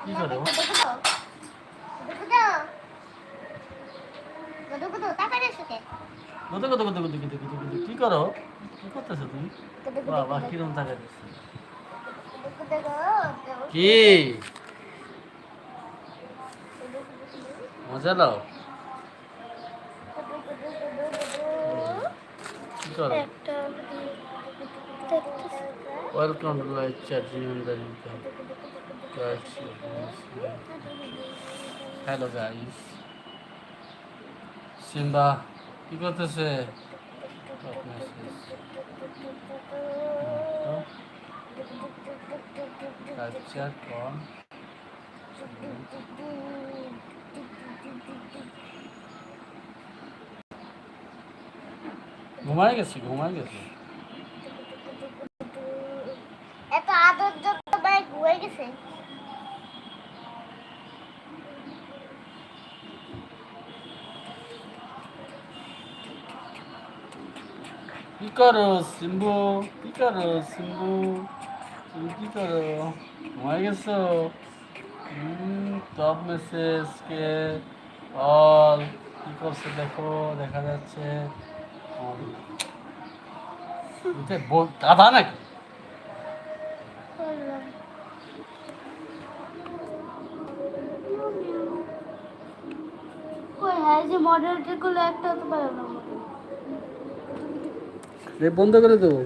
কি করো কত কত কত কত কত কত কত কি করো কি করতেছো তুমি বাবা কিরম দিচ্ছে কি মজা লাও welcome to live chat remember hello guys Simba কি করতেছে? কালচার কম ঘুমায় গেছে ঘুমায় গেছে। কি করো সিম্বু কি করো সিম্বু তুমি কি করো ঘুমায় গেছো টপ মেসেজ কে অল কি করছে দেখো দেখা যাচ্ছে দাদা নাকি কই হ্যাঁ যে মডেলটা গুলো একটা হতে পারে না বন্ধ করে দেবো।